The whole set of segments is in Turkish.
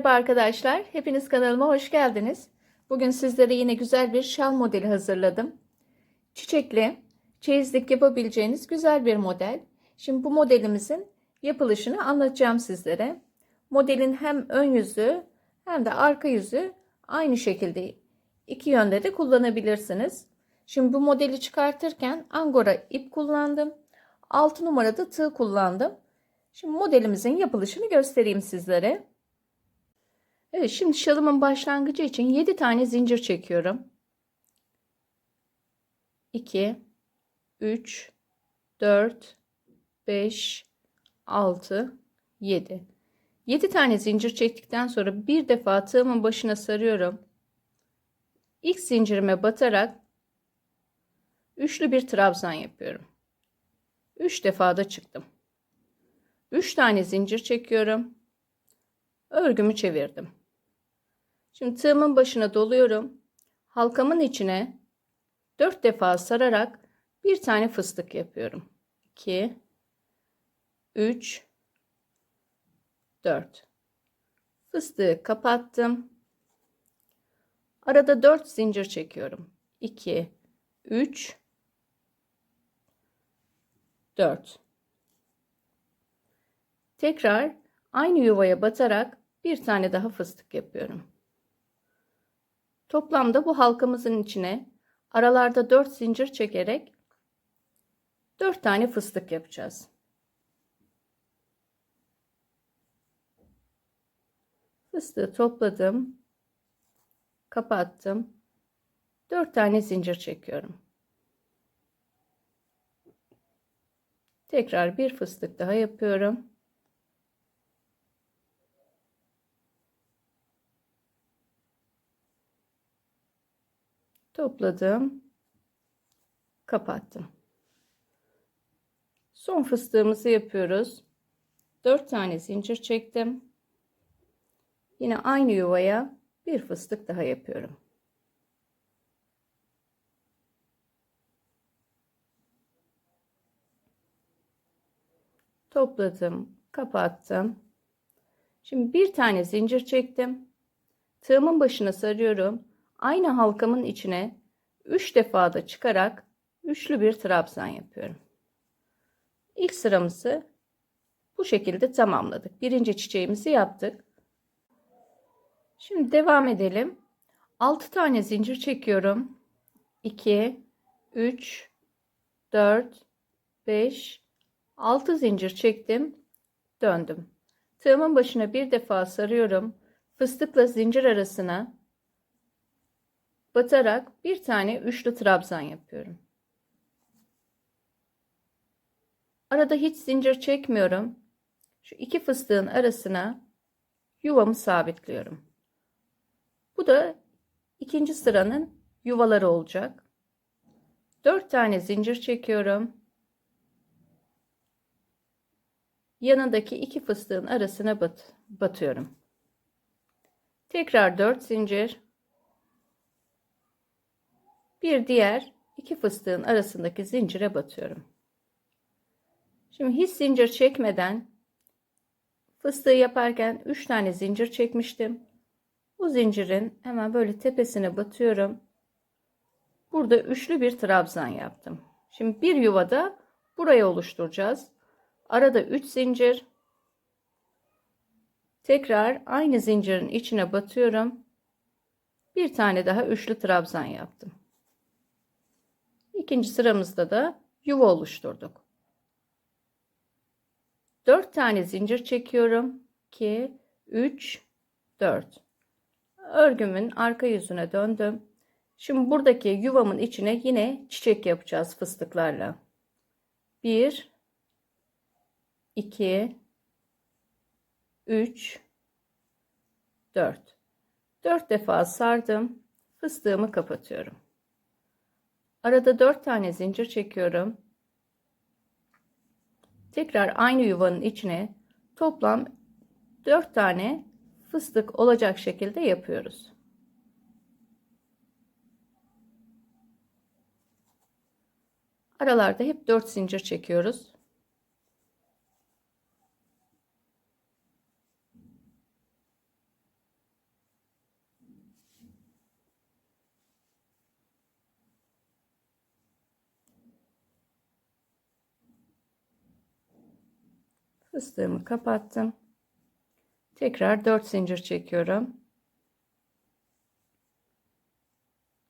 Merhaba arkadaşlar. Hepiniz kanalıma hoş geldiniz. Bugün sizlere yine güzel bir şal modeli hazırladım. Çiçekli, çeyizlik yapabileceğiniz güzel bir model. Şimdi bu modelimizin yapılışını anlatacağım sizlere. Modelin hem ön yüzü hem de arka yüzü aynı şekilde iki yönde de kullanabilirsiniz. Şimdi bu modeli çıkartırken angora ip kullandım. 6 numarada tığ kullandım. Şimdi modelimizin yapılışını göstereyim sizlere. Evet şimdi şalımın başlangıcı için 7 tane zincir çekiyorum. 2 3 4 5 6 7 7 tane zincir çektikten sonra bir defa tığımın başına sarıyorum. İlk zincirime batarak üçlü bir trabzan yapıyorum. 3 defa da çıktım. 3 tane zincir çekiyorum. Örgümü çevirdim. Şimdi tığımın başına doluyorum. Halkamın içine 4 defa sararak bir tane fıstık yapıyorum. 2 3 4 Fıstığı kapattım. Arada 4 zincir çekiyorum. 2 3 4 Tekrar aynı yuvaya batarak bir tane daha fıstık yapıyorum. Toplamda bu halkamızın içine aralarda 4 zincir çekerek 4 tane fıstık yapacağız. Fıstığı topladım. Kapattım. 4 tane zincir çekiyorum. Tekrar bir fıstık daha yapıyorum. Topladım. Kapattım. Son fıstığımızı yapıyoruz. 4 tane zincir çektim. Yine aynı yuvaya bir fıstık daha yapıyorum. Topladım kapattım. Şimdi bir tane zincir çektim. Tığımın başına sarıyorum Aynı halkamın içine 3 defa da çıkarak üçlü bir trabzan yapıyorum. İlk sıramızı bu şekilde tamamladık. Birinci çiçeğimizi yaptık. Şimdi devam edelim. 6 tane zincir çekiyorum. 2 3 4 5 6 zincir çektim. Döndüm. Tığımın başına bir defa sarıyorum. Fıstıkla zincir arasına batarak bir tane üçlü trabzan yapıyorum. Arada hiç zincir çekmiyorum. Şu iki fıstığın arasına yuvamı sabitliyorum. Bu da ikinci sıranın yuvaları olacak. Dört tane zincir çekiyorum. Yanındaki iki fıstığın arasına bat batıyorum. Tekrar dört zincir bir diğer iki fıstığın arasındaki zincire batıyorum. Şimdi hiç zincir çekmeden fıstığı yaparken 3 tane zincir çekmiştim. Bu zincirin hemen böyle tepesine batıyorum. Burada üçlü bir trabzan yaptım. Şimdi bir yuvada buraya oluşturacağız. Arada 3 zincir. Tekrar aynı zincirin içine batıyorum. Bir tane daha üçlü trabzan yaptım. İkinci sıramızda da yuva oluşturduk. 4 tane zincir çekiyorum. 2, 3, 4. Örgümün arka yüzüne döndüm. Şimdi buradaki yuvamın içine yine çiçek yapacağız fıstıklarla. 1, 2, 3, 4. 4 defa sardım. Fıstığımı kapatıyorum. Arada 4 tane zincir çekiyorum. Tekrar aynı yuvanın içine toplam 4 tane fıstık olacak şekilde yapıyoruz. Aralarda hep 4 zincir çekiyoruz. Fıstığımı kapattım. Tekrar 4 zincir çekiyorum.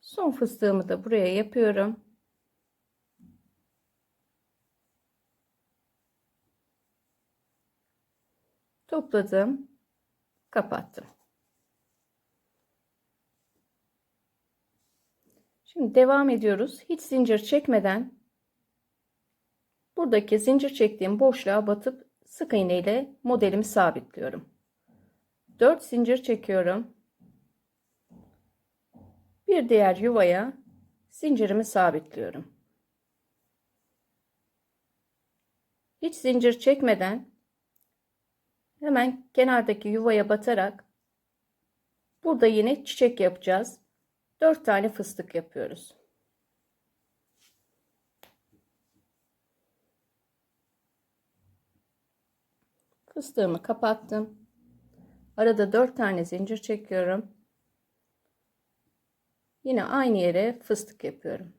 Son fıstığımı da buraya yapıyorum. Topladım. Kapattım. Şimdi devam ediyoruz. Hiç zincir çekmeden buradaki zincir çektiğim boşluğa batıp sık iğne ile modelimi sabitliyorum. 4 zincir çekiyorum. Bir diğer yuvaya zincirimi sabitliyorum. Hiç zincir çekmeden hemen kenardaki yuvaya batarak burada yine çiçek yapacağız. 4 tane fıstık yapıyoruz. Fıstığımı kapattım. Arada 4 tane zincir çekiyorum. Yine aynı yere fıstık yapıyorum.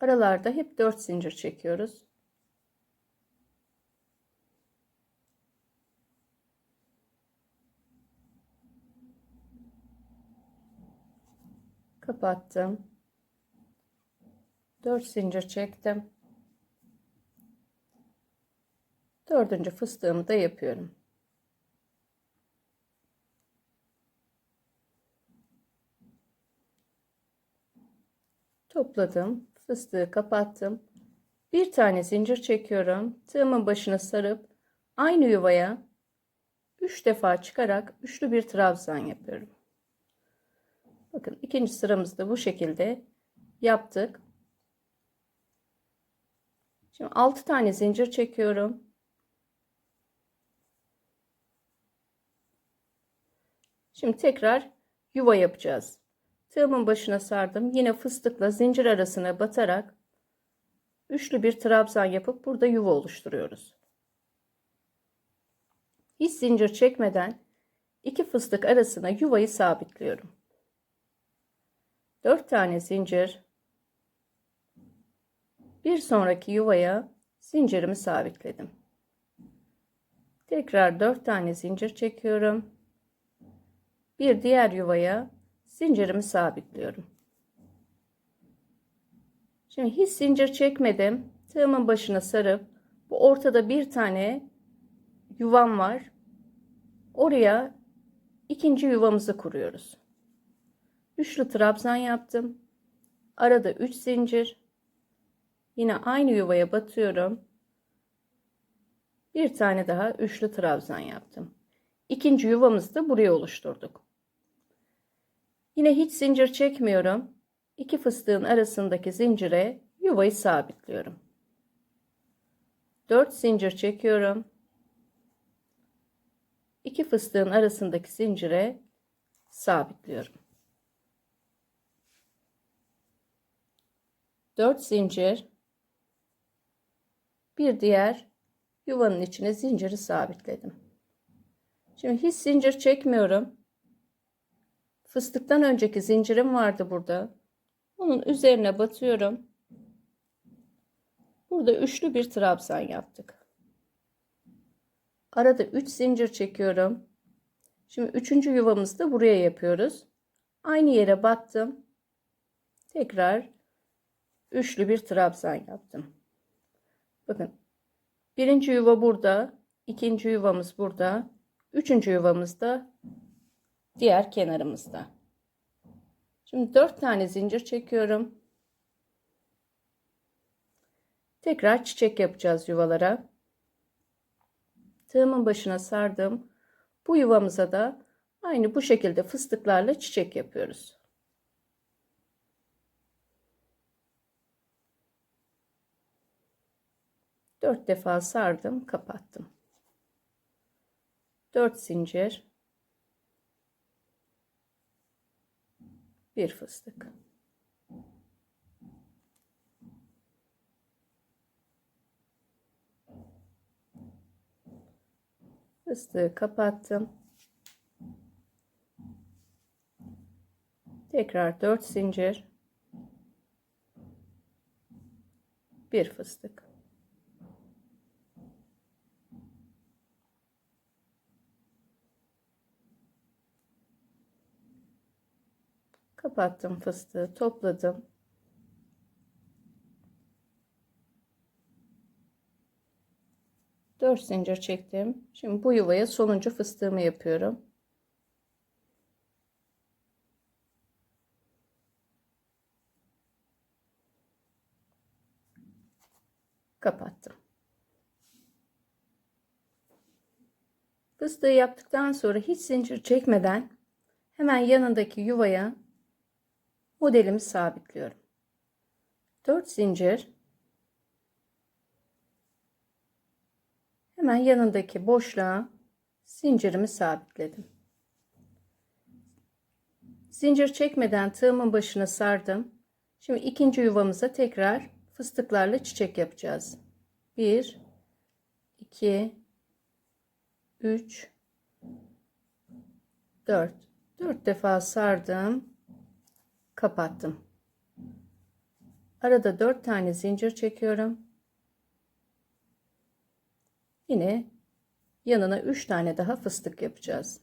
Aralarda hep 4 zincir çekiyoruz. Kapattım. 4 zincir çektim. Dördüncü fıstığımı da yapıyorum. Topladım. Fıstığı kapattım. Bir tane zincir çekiyorum. Tığımın başına sarıp aynı yuvaya 3 defa çıkarak üçlü bir trabzan yapıyorum. Bakın ikinci sıramızda bu şekilde yaptık. Şimdi 6 tane zincir çekiyorum. Şimdi tekrar yuva yapacağız. Tığımın başına sardım. Yine fıstıkla zincir arasına batarak üçlü bir trabzan yapıp burada yuva oluşturuyoruz. Hiç zincir çekmeden iki fıstık arasına yuvayı sabitliyorum. 4 tane zincir bir sonraki yuvaya zincirimi sabitledim. Tekrar 4 tane zincir çekiyorum. Bir diğer yuvaya zincirimi sabitliyorum. Şimdi hiç zincir çekmedim. Tığımın başına sarıp bu ortada bir tane yuvam var. Oraya ikinci yuvamızı kuruyoruz. Üçlü trabzan yaptım. Arada 3 zincir. Yine aynı yuvaya batıyorum. Bir tane daha üçlü trabzan yaptım. İkinci yuvamızı da buraya oluşturduk. Yine hiç zincir çekmiyorum. İki fıstığın arasındaki zincire yuvayı sabitliyorum. 4 zincir çekiyorum. İki fıstığın arasındaki zincire sabitliyorum. 4 zincir bir diğer yuvanın içine zinciri sabitledim. Şimdi hiç zincir çekmiyorum. Fıstıktan önceki zincirim vardı burada. Onun üzerine batıyorum. Burada üçlü bir trabzan yaptık. Arada 3 zincir çekiyorum. Şimdi üçüncü yuvamızı da buraya yapıyoruz. Aynı yere battım. Tekrar üçlü bir trabzan yaptım. Bakın birinci yuva burada, ikinci yuvamız burada, üçüncü yuvamız da diğer kenarımızda. Şimdi 4 tane zincir çekiyorum. Tekrar çiçek yapacağız yuvalara. Tığımın başına sardım. Bu yuvamıza da aynı bu şekilde fıstıklarla çiçek yapıyoruz. Dört defa sardım, kapattım. Dört zincir. bir fıstık. Fıstığı kapattım. Tekrar 4 zincir. Bir fıstık. Kapattım fıstığı, topladım. Dört zincir çektim. Şimdi bu yuvaya sonuncu fıstığımı yapıyorum. Kapattım. Fıstığı yaptıktan sonra hiç zincir çekmeden hemen yanındaki yuvaya modelimi sabitliyorum. 4 zincir hemen yanındaki boşluğa zincirimi sabitledim. Zincir çekmeden tığımın başına sardım. Şimdi ikinci yuvamıza tekrar fıstıklarla çiçek yapacağız. 1 2 3 4 4 defa sardım kapattım. Arada 4 tane zincir çekiyorum. Yine yanına 3 tane daha fıstık yapacağız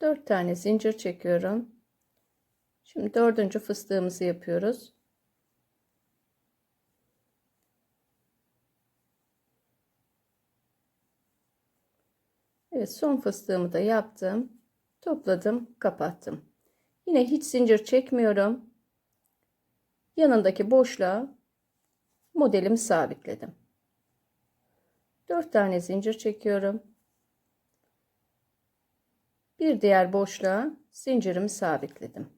Dört tane zincir çekiyorum. Şimdi dördüncü fıstığımızı yapıyoruz. Evet son fıstığımı da yaptım. Topladım, kapattım. Yine hiç zincir çekmiyorum. Yanındaki boşluğa modelimi sabitledim. 4 tane zincir çekiyorum. Bir diğer boşluğa zincirimi sabitledim.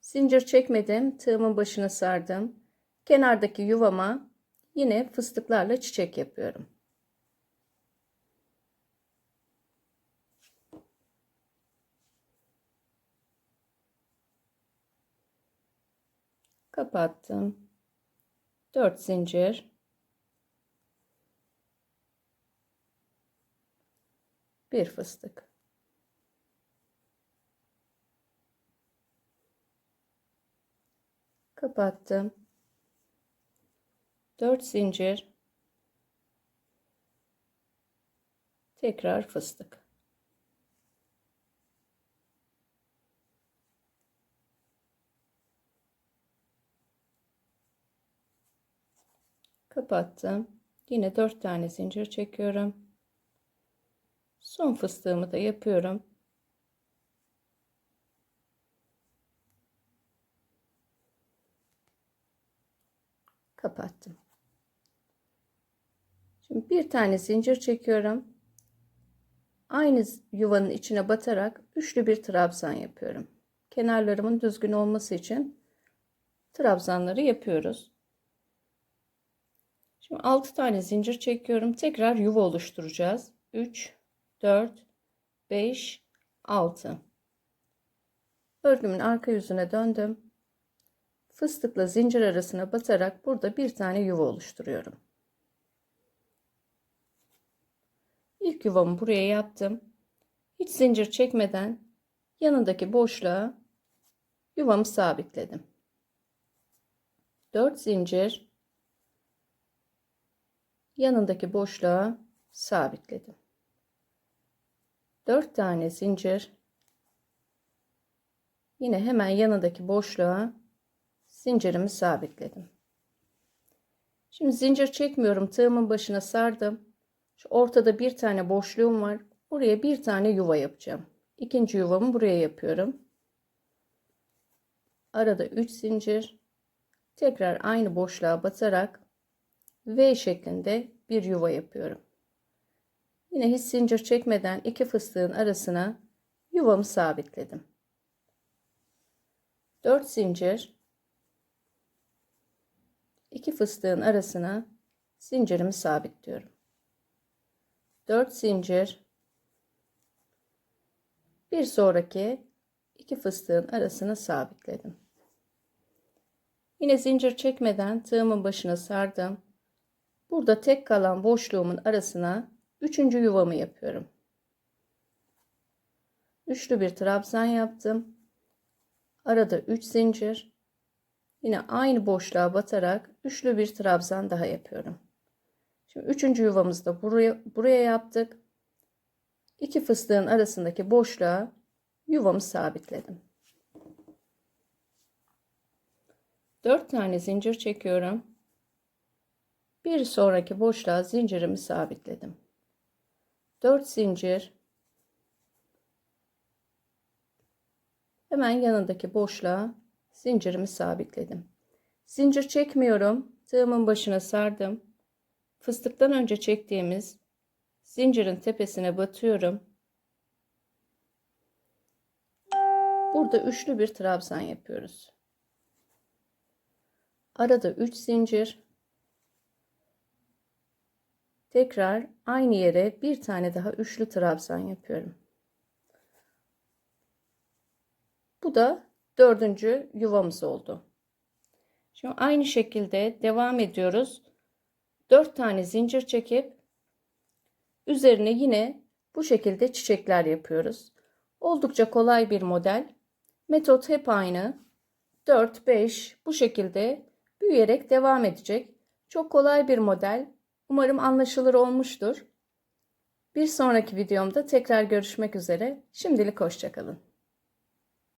Zincir çekmedim. Tığımın başına sardım. Kenardaki yuvama yine fıstıklarla çiçek yapıyorum. Kapattım. 4 zincir. Bir fıstık. Kapattım. 4 zincir. Tekrar fıstık. Kapattım. Yine 4 tane zincir çekiyorum. Son fıstığımı da yapıyorum kapattım. Şimdi bir tane zincir çekiyorum. Aynı yuvanın içine batarak üçlü bir trabzan yapıyorum. Kenarlarımın düzgün olması için trabzanları yapıyoruz. Şimdi 6 tane zincir çekiyorum. Tekrar yuva oluşturacağız. 3 4 5 6 Örgümün arka yüzüne döndüm fıstıkla zincir arasına batarak burada bir tane yuva oluşturuyorum. İlk yuvamı buraya yaptım. Hiç zincir çekmeden yanındaki boşluğa yuvamı sabitledim. 4 zincir yanındaki boşluğa sabitledim. 4 tane zincir yine hemen yanındaki boşluğa zincirimi sabitledim. Şimdi zincir çekmiyorum. Tığımın başına sardım. Şu ortada bir tane boşluğum var. Buraya bir tane yuva yapacağım. İkinci yuvamı buraya yapıyorum. Arada 3 zincir. Tekrar aynı boşluğa batarak V şeklinde bir yuva yapıyorum. Yine hiç zincir çekmeden iki fıstığın arasına yuvamı sabitledim. 4 zincir iki fıstığın arasına zincirimi sabitliyorum. 4 zincir bir sonraki iki fıstığın arasına sabitledim. Yine zincir çekmeden tığımın başına sardım. Burada tek kalan boşluğumun arasına üçüncü yuvamı yapıyorum. Üçlü bir trabzan yaptım. Arada 3 zincir. Yine aynı boşluğa batarak üçlü bir trabzan daha yapıyorum. Şimdi üçüncü yuvamızı da buraya, buraya yaptık. İki fıstığın arasındaki boşluğa yuvamı sabitledim. 4 tane zincir çekiyorum. Bir sonraki boşluğa zincirimi sabitledim. 4 zincir. Hemen yanındaki boşluğa zincirimi sabitledim. Zincir çekmiyorum. Tığımın başına sardım. Fıstıktan önce çektiğimiz zincirin tepesine batıyorum. Burada üçlü bir trabzan yapıyoruz. Arada 3 zincir. Tekrar aynı yere bir tane daha üçlü trabzan yapıyorum. Bu da dördüncü yuvamız oldu. Şimdi aynı şekilde devam ediyoruz. 4 tane zincir çekip üzerine yine bu şekilde çiçekler yapıyoruz. Oldukça kolay bir model. Metot hep aynı. 4 5 bu şekilde büyüyerek devam edecek. Çok kolay bir model. Umarım anlaşılır olmuştur. Bir sonraki videomda tekrar görüşmek üzere. Şimdilik hoşçakalın.